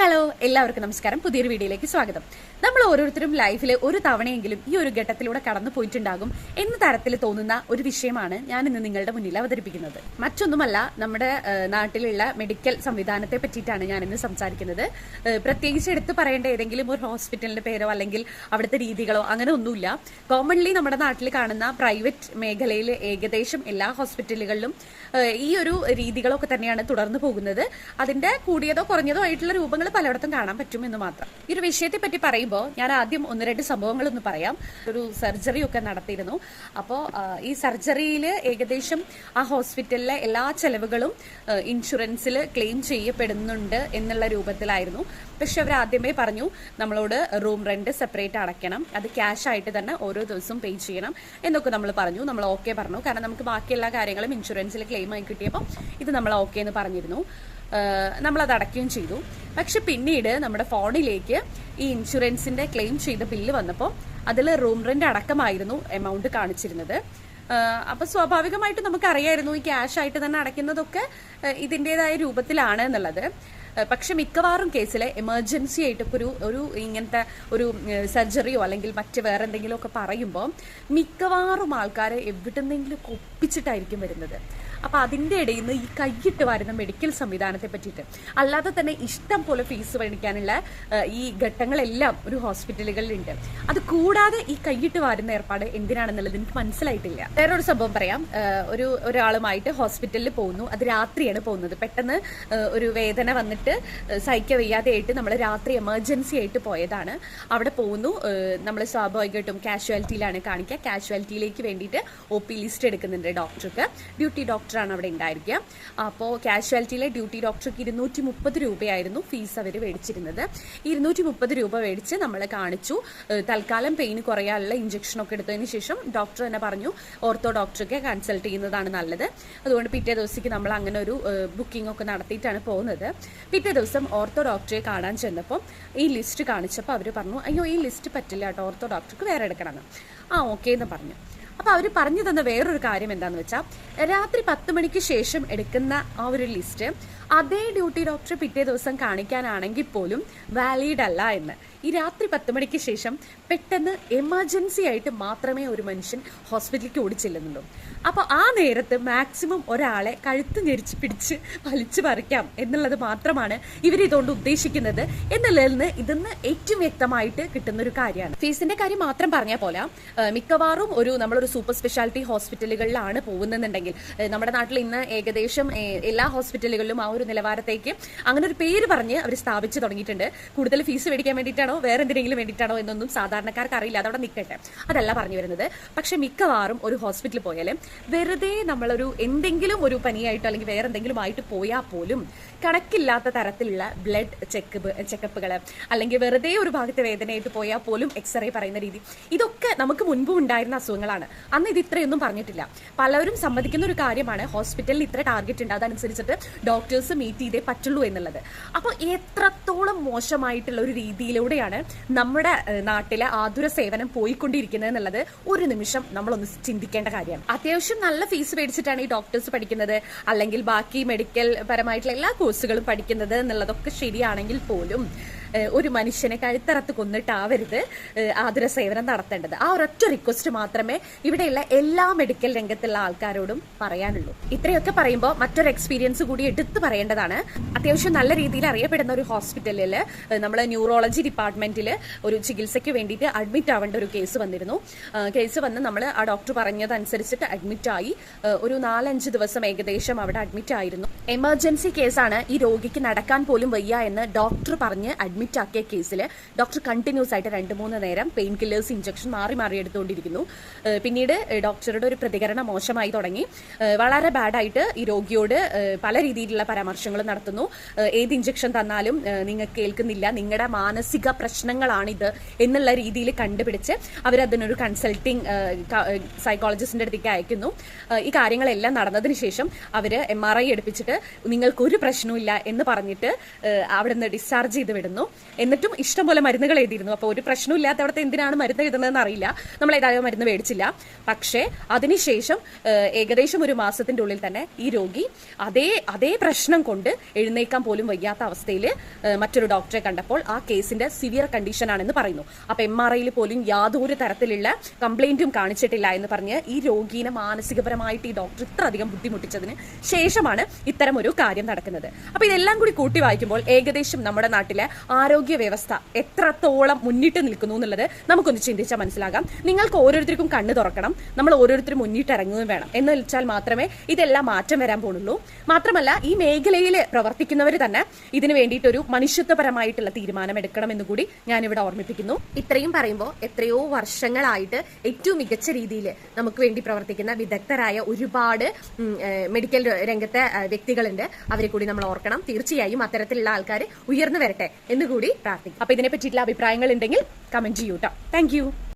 Hello എല്ലാവർക്കും നമസ്കാരം. പുതിയൊരു വീഡിയോയിലേക്ക് സ്വാഗതം. നമ്മൾ ഓരോരുത്തരും ലൈഫിൽ ഒരു തവണയെങ്കിലും ഈ ഒരു ഘട്ടത്തിലൂടെ കടന്നു പോയിട്ടുണ്ടാകും എന്ന തരത്തിൽ തോന്നുന്ന ഒരു വിഷയമാണ് ഞാൻ ഇന്ന് നിങ്ങളുടെ മുന്നിൽ അവതരിപ്പിക്കുന്നത്. മറ്റൊന്നുമല്ല നമ്മുടെ നാട്ടിലുള്ള മെഡിക്കൽ സംവിധാനത്തെ പറ്റിയിട്ടാണ് ഞാൻ ഇന്ന് സംസാരിക്കുന്നത്. പ്രത്യേകിച്ച് എടുത്തു പറയേണ്ട ഏതെങ്കിലും ഒരു ഹോസ്പിറ്റലിന്റെ പേരോ അല്ലെങ്കിൽ അവിടുത്തെ രീതികളോ അങ്ങനെ ഒന്നുമില്ല. കോമൺലി നമ്മുടെ നാട്ടിൽ കാണുന്ന പ്രൈവറ്റ് മേഖലയിൽ ഏകദേശം എല്ലാ ഹോസ്പിറ്റലുകളിലും ഈ ഒരു രീതികളൊക്കെ തന്നെയാണ് തുടർന്നു പോകുന്നത്. അതിന്റെ കൂടിയതോ കുറഞ്ഞതോ ആയിട്ടുള്ള രൂപങ്ങൾ പലയിടത്തും കാണാൻ പറ്റും എന്ന് മാത്രം. ഈ ഒരു വിഷയത്തെ പറ്റി പറയുമ്പോൾ ഞാൻ ആദ്യം ഒന്ന് രണ്ട് സംഭവങ്ങൾ ഒന്ന് പറയാം. ഒരു സർജറി ഒക്കെ നടത്തിയിരുന്നു. അപ്പോൾ ഈ സർജറിയിൽ ഏകദേശം ആ ഹോസ്പിറ്റലിലെ എല്ലാ ചെലവുകളും ഇൻഷുറൻസിൽ ക്ലെയിം ചെയ്യപ്പെടുന്നുണ്ട് എന്നുള്ള രൂപത്തിലായിരുന്നു. പക്ഷെ അവർ ആദ്യമേ പറഞ്ഞു നമ്മളോട് റൂം റെന്റ് സെപ്പറേറ്റ് അടയ്ക്കണം. അത് ക്യാഷ് ആയിട്ട് തന്നെ ഓരോ ദിവസവും പേ ചെയ്യണം എന്നൊക്കെ നമ്മൾ പറഞ്ഞു. നമ്മൾ ഓക്കെ പറഞ്ഞു. കാരണം നമുക്ക് ബാക്കി എല്ലാ കാര്യങ്ങളും ഇൻഷുറൻസിൽ ക്ലെയിം ആയി കിട്ടിയപ്പോൾ ഇത് നമ്മൾ ഓക്കെ എന്ന് പറഞ്ഞിരുന്നു. നമ്മളത് അടയ്ക്കുകയും ചെയ്തു. പക്ഷെ പിന്നീട് നമ്മുടെ ഫോണിലേക്ക് ഈ ഇൻഷുറൻസിന്റെ ക്ലെയിം ചെയ്ത ബില്ല് വന്നപ്പോൾ അതിൽ റൂം റെന്റ് അടക്കമായിരുന്നു എമൗണ്ട് കാണിച്ചിരുന്നത്. അപ്പൊ സ്വാഭാവികമായിട്ട് നമുക്കറിയായിരുന്നു ഈ ക്യാഷ് ആയിട്ട് തന്നെ അടയ്ക്കുന്നതൊക്കെ ഇതിന്റെതായ രൂപത്തിലാണ് എന്നുള്ളത്. പക്ഷെ മിക്കവാറും കേസിൽ എമർജൻസി ആയിട്ട് ഒരു ഒരു ഇങ്ങനത്തെ ഒരു സർജറിയോ അല്ലെങ്കിൽ മറ്റ് വേറെ എന്തെങ്കിലുമൊക്കെ പറയുമ്പോൾ മിക്കവാറും ആൾക്കാർ എവിടെന്നെങ്കിലും ഒപ്പിച്ചിട്ടായിരിക്കും വരുന്നത്. അപ്പൊ അതിന്റെ ഇടയിൽ നിന്ന് ഈ കൈയിട്ട് വരുന്ന മെഡിക്കൽ സംവിധാനത്തെ പറ്റിയിട്ട്. അല്ലാതെ തന്നെ ഇഷ്ടം പോലെ ഫീസ് മേടിക്കാനുള്ള ഈ ഘട്ടങ്ങളെല്ലാം ഒരു ഹോസ്പിറ്റലുകളിലുണ്ട് അത് കൂടാതെ ഈ കൈയിട്ട് വരുന്ന ഏർപ്പാട് എന്തിനാണെന്നുള്ളത് എനിക്ക് മനസ്സിലായിട്ടില്ല. ഒരു സംഭവം പറയാം. ഒരു ഒരാളുമായിട്ട് ഹോസ്പിറ്റലിൽ പോകുന്നു. അത് രാത്രിയാണ് പോകുന്നത്. പെട്ടെന്ന് ഒരു വേദന വന്നിട്ട് സഹിക്ക വയ്യാതെയായിട്ട് നമ്മൾ രാത്രി എമർജൻസി ആയിട്ട് പോയതാണ്. അവിടെ പോകുന്നു. നമ്മൾ സ്വാഭാവികമായിട്ടും കാഷ്വാലിറ്റിയിലാണ് കാണിക്കുക. കാഷ്വാലിറ്റിയിലേക്ക് വേണ്ടിയിട്ട് ഒ പി ലിസ്റ്റ് എടുക്കുന്നുണ്ട് ഡോക്ടർക്ക്. ഡ്യൂട്ടി ഡോക്ടറാണ് അവിടെ ഉണ്ടായിരിക്കുക. അപ്പോൾ കാഷ്വാലിറ്റിയിലെ ഡ്യൂട്ടി ഡോക്ടർക്ക് ഇരുന്നൂറ്റി മുപ്പത് രൂപയായിരുന്നു ഫീസ് അവർ മേടിച്ചിരുന്നത്. ഇരുന്നൂറ്റി മുപ്പത് രൂപ മേടിച്ച് നമ്മൾ കാണിച്ചു. തൽക്കാലം പെയിൻ കുറയാനുള്ള ഇഞ്ചക്ഷനൊക്കെ എടുത്തതിന് ശേഷം ഡോക്ടർ തന്നെ പറഞ്ഞു ഓർത്തോ ഡോക്ടർക്ക് കൺസൾട്ട് ചെയ്യുന്നതാണ് നല്ലത്. അതുകൊണ്ട് പിറ്റേ ദിവസത്തേക്ക് നമ്മൾ അങ്ങനെ ഒരു ബുക്കിംഗ് ഒക്കെ നടത്തിയിട്ടാണ് പോകുന്നത്. പിറ്റേ ദിവസം ഓർത്തോ ഡോക്ടറെ കാണാൻ ചെന്നപ്പോൾ ഈ ലിസ്റ്റ് കാണിച്ചപ്പോൾ അവർ പറഞ്ഞു അയ്യോ ഈ ലിസ്റ്റ് പറ്റില്ല കേട്ടോ ഓർത്തോ ഡോക്ടർക്ക് വേറെ എടുക്കണമെന്ന്. ആ ഓക്കെ എന്ന് പറഞ്ഞു. അപ്പൊ അവർ പറഞ്ഞു തന്ന വേറൊരു കാര്യം എന്താന്ന് വെച്ചാൽ രാത്രി പത്ത് മണിക്ക് ശേഷം എടുക്കുന്ന ആ ഒരു ലിസ്റ്റ് അതേ ഡ്യൂട്ടി ഡോക്ടറെ പിറ്റേ ദിവസം കാണിക്കാനാണെങ്കിൽ പോലും വാലിഡ് അല്ല എന്ന്. ഈ രാത്രി പത്ത് മണിക്ക് ശേഷം പെട്ടെന്ന് എമർജൻസി ആയിട്ട് മാത്രമേ ഒരു മനുഷ്യൻ ഹോസ്പിറ്റലിലേക്ക് ഓടിച്ചെല്ലുന്നുള്ളൂ അപ്പോൾ ആ നേരത്ത് മാക്സിമം ഒരാളെ കഴുത്ത് ഞെരിച്ച് പിടിച്ച് വലിച്ചു പറിക്കാം എന്നുള്ളത് മാത്രമാണ് ഇവർ ഇതുകൊണ്ട് ഉദ്ദേശിക്കുന്നത്. എന്നുള്ളതിൽ നിന്ന് ഇതിന്ന് ഏറ്റവും വ്യക്തമായിട്ട് കിട്ടുന്ന ഒരു കാര്യമാണ്. ഫീസിന്റെ കാര്യം മാത്രം പറഞ്ഞാൽ പോലെ മിക്കവാറും ഒരു നമ്മളൊരു സൂപ്പർ സ്പെഷ്യാലിറ്റി ഹോസ്പിറ്റലുകളിലാണ് പോകുന്നതെന്നുണ്ടെങ്കിൽ നമ്മുടെ നാട്ടിൽ ഇന്ന് ഏകദേശം എല്ലാ ഹോസ്പിറ്റലുകളിലും ആ ഒരു നിലവാരത്തേക്ക് അങ്ങനെ ഒരു പേര് പറഞ്ഞ് അവർ സ്ഥാപിച്ചു തുടങ്ങിയിട്ടുണ്ട്. കൂടുതൽ ഫീസ് മേടിക്കാൻ വേണ്ടിയിട്ടാണോ വേറെ എന്തിനെങ്കിലും വേണ്ടിയിട്ടാണോ എന്നൊന്നും സാധാരണക്കാർക്ക് അറിയില്ല. അതവിടെ നിൽക്കട്ടെ അതല്ല പറഞ്ഞു വരുന്നത്. പക്ഷെ മിക്കവാറും ഒരു ഹോസ്പിറ്റലിൽ പോയാലും വെറുതെ നമ്മളൊരു എന്തെങ്കിലും ഒരു പനിയായിട്ടോ അല്ലെങ്കിൽ വേറെ എന്തെങ്കിലും ആയിട്ട് പോയാൽ പോലും കണക്കില്ലാത്ത തരത്തിലുള്ള ബ്ലഡ് ചെക്കപ്പ് ചെക്കപ്പുകൾ അല്ലെങ്കിൽ വെറുതെ ഒരു ഭാഗത്തെ വേദനയായിട്ട് പോയാൽ പോലും എക്സ്റേ പറയുന്ന രീതി. ഇതൊക്കെ നമുക്ക് മുൻപ് ഉണ്ടായിരുന്ന അസുഖങ്ങളാണ്. അന്ന് ഇത് ഇത്രയൊന്നും പറഞ്ഞിട്ടില്ല. പലരും സമ്മതിക്കുന്ന ഒരു കാര്യമാണ് ഹോസ്പിറ്റലിൽ ഇത്ര ടാർഗറ്റ് ഉണ്ട്. അതനുസരിച്ചിട്ട് ഡോക്ടേഴ്സ് മീറ്റ് ചെയ്തേ പറ്റുള്ളൂ എന്നുള്ളത്. അപ്പോൾ എത്രത്തോളം മോശമായിട്ടുള്ള ഒരു രീതിയിലൂടെയാണ് നമ്മുടെ നാട്ടിലെ ആതുര സേവനം പോയിക്കൊണ്ടിരിക്കുന്നത് എന്നുള്ളത് ഒരു നിമിഷം നമ്മളൊന്ന് ചിന്തിക്കേണ്ട കാര്യമാണ് അത്യാവശ്യം നല്ല ഫീസ് മേടിച്ചിട്ടാണ് ഈ ഡോക്ടേഴ്സ് പഠിക്കുന്നത്. അല്ലെങ്കിൽ ബാക്കി മെഡിക്കൽ പരമായിട്ടുള്ള എല്ലാ കോഴ്സുകളും പഠിക്കുന്നത് എന്നുള്ളതൊക്കെ ശരിയാണെങ്കിൽ പോലും ഒരു മനുഷ്യനെ കഴുത്തറത്ത് കൊന്നിട്ടാവരുത് ആതുര സേവനം നടത്തേണ്ടത്. ആ ഒരൊറ്റ റിക്വസ്റ്റ് മാത്രമേ ഇവിടെയുള്ള എല്ലാ മെഡിക്കൽ രംഗത്തുള്ള ആൾക്കാരോടും പറയാനുള്ളൂ. ഇത്രയൊക്കെ പറയുമ്പോൾ മറ്റൊരു എക്സ്പീരിയൻസ് കൂടി എടുത്തു പറയേണ്ടതാണ്. അത്യാവശ്യം നല്ല രീതിയിൽ അറിയപ്പെടുന്ന ഒരു ഹോസ്പിറ്റലിൽ നമ്മൾ ന്യൂറോളജി ഡിപ്പാർട്ട്മെന്റിൽ ഒരു ചികിത്സയ്ക്ക് വേണ്ടിയിട്ട് അഡ്മിറ്റ് ആവേണ്ട ഒരു കേസ് വന്നിരുന്നു. കേസ് വന്ന് നമ്മൾ ആ ഡോക്ടർ പറഞ്ഞതനുസരിച്ചിട്ട് അഡ്മിറ്റ് ആയി. ഒരു നാലഞ്ച് ദിവസം ഏകദേശം അവിടെ അഡ്മിറ്റ് ആയിരുന്നു. എമർജൻസി കേസാണ് ഈ രോഗിക്ക് നടക്കാൻ പോലും വയ്യ എന്ന് ഡോക്ടർ പറഞ്ഞ് അഡ്മിറ്റ് ആക്കിയ കേസിൽ ഡോക്ടർ കണ്ടിന്യൂസ് ആയിട്ട് രണ്ട് മൂന്ന് നേരം പെയിൻ കില്ലേഴ്സ് ഇഞ്ചക്ഷൻ മാറി മാറി എടുത്തുകൊണ്ടിരിക്കുന്നു. പിന്നീട് ഡോക്ടറുടെ ഒരു പ്രതികരണം മോശമായി തുടങ്ങി. വളരെ ബാഡായിട്ട് ഈ രോഗിയോട് പല രീതിയിലുള്ള പരാമർശങ്ങൾ നടത്തുന്നു. ഏത് ഇഞ്ചക്ഷൻ തന്നാലും നിങ്ങൾക്ക് കേൾക്കുന്നില്ല. നിങ്ങളുടെ മാനസിക പ്രശ്നങ്ങളാണിത് എന്നുള്ള രീതിയിൽ കണ്ടുപിടിച്ച് അവരതിനൊരു കൺസൾട്ടിങ് സൈക്കോളജിസ്റ്റിന്റെ അടുത്തേക്ക് അയക്കുന്നു. ഈ കാര്യങ്ങളെല്ലാം നടന്നതിന് ശേഷം അവർ എം ആർ ഐ എടുപ്പിച്ചിട്ട് നിങ്ങൾക്കൊരു പ്രശ്നവും എന്ന് പറഞ്ഞിട്ട് അവിടെ നിന്ന് ഡിസ്ചാർജ് ചെയ്ത് വിടുന്നു. എന്നിട്ടും ഇഷ്ടംപോലെ മരുന്നുകൾ എഴുതിയിരുന്നു. അപ്പോൾ ഒരു പ്രശ്നവും ഇല്ലാത്തവിടത്തെ എന്തിനാണ് മരുന്ന് എഴുതുന്നതെന്ന് അറിയില്ല. നമ്മൾ ഏതായാലും മരുന്ന് മേടിച്ചില്ല. പക്ഷേ അതിനുശേഷം ഏകദേശം ഒരു മാസത്തിന്റെ ഉള്ളിൽ തന്നെ ഈ രോഗി അതേ അതേ പ്രശ്നം കൊണ്ട് എഴുന്നേക്കാൻ പോലും വയ്യാത്ത അവസ്ഥയിൽ മറ്റൊരു ഡോക്ടറെ കണ്ടപ്പോൾ ആ കേസിന്റെ സിവിയർ കണ്ടീഷൻ ആണെന്ന് പറയുന്നു. അപ്പോൾ എം ആർ ഐയിൽ പോലും യാതൊരു തരത്തിലുള്ള കംപ്ലൈന്റും കാണിച്ചിട്ടില്ല എന്ന് പറഞ്ഞ് ഈ രോഗീനെ മാനസികപരമായിട്ട് ഈ ഡോക്ടർ ഇത്ര അധികം ബുദ്ധിമുട്ടിച്ചതിന് ശേഷമാണ് ഇത്തരം ഒരു കാര്യം നടക്കുന്നത്. അപ്പോൾ ഇതെല്ലാം കൂടി കൂട്ടി വായിക്കുമ്പോൾ ഏകദേശം നമ്മുടെ നാട്ടിലെ ആരോഗ്യ വ്യവസ്ഥ എത്രത്തോളം മുന്നിട്ട് നിൽക്കുന്നു എന്നുള്ളത് നമുക്കൊന്ന് ചിന്തിച്ചാൽ മനസ്സിലാകാം. നിങ്ങൾക്ക് ഓരോരുത്തർക്കും കണ്ണു തുറക്കണം. നമ്മൾ ഓരോരുത്തരും മുന്നിട്ടിറങ്ങുകയും വേണം. എന്ന് വെച്ചാൽ മാത്രമേ ഇതെല്ലാം മാറ്റം വരാൻ പോണുള്ളൂ. മാത്രമല്ല ഈ മേഖലയിൽ പ്രവർത്തിക്കുന്നവർ തന്നെ ഇതിനു വേണ്ടിയിട്ടൊരു മനുഷ്യത്വപരമായിട്ടുള്ള തീരുമാനം എടുക്കണമെന്ന് കൂടി ഞാനിവിടെ ഓർമ്മിപ്പിക്കുന്നു. ഇത്രയും പറയുമ്പോൾ എത്രയോ വർഷങ്ങളായിട്ട് ഏറ്റവും മികച്ച രീതിയിൽ നമുക്ക് വേണ്ടി പ്രവർത്തിക്കുന്ന വിദഗ്ധരായ ഒരുപാട് മെഡിക്കൽ രംഗത്തെ വ്യക്തികളുണ്ട്. അവരെ കൂടി നമ്മൾ ഓർക്കണം. തീർച്ചയായും അത്തരത്തിലുള്ള ആൾക്കാർ ഉയർന്നു വരട്ടെ എന്ന് കൂടി പ്രാർത്ഥിക്കും. അപ്പൊ ഇതിനെ പറ്റിയിട്ടുള്ള അഭിപ്രായങ്ങൾ ഉണ്ടെങ്കിൽ കമന്റ് ചെയ്യൂട്ടോ താങ്ക്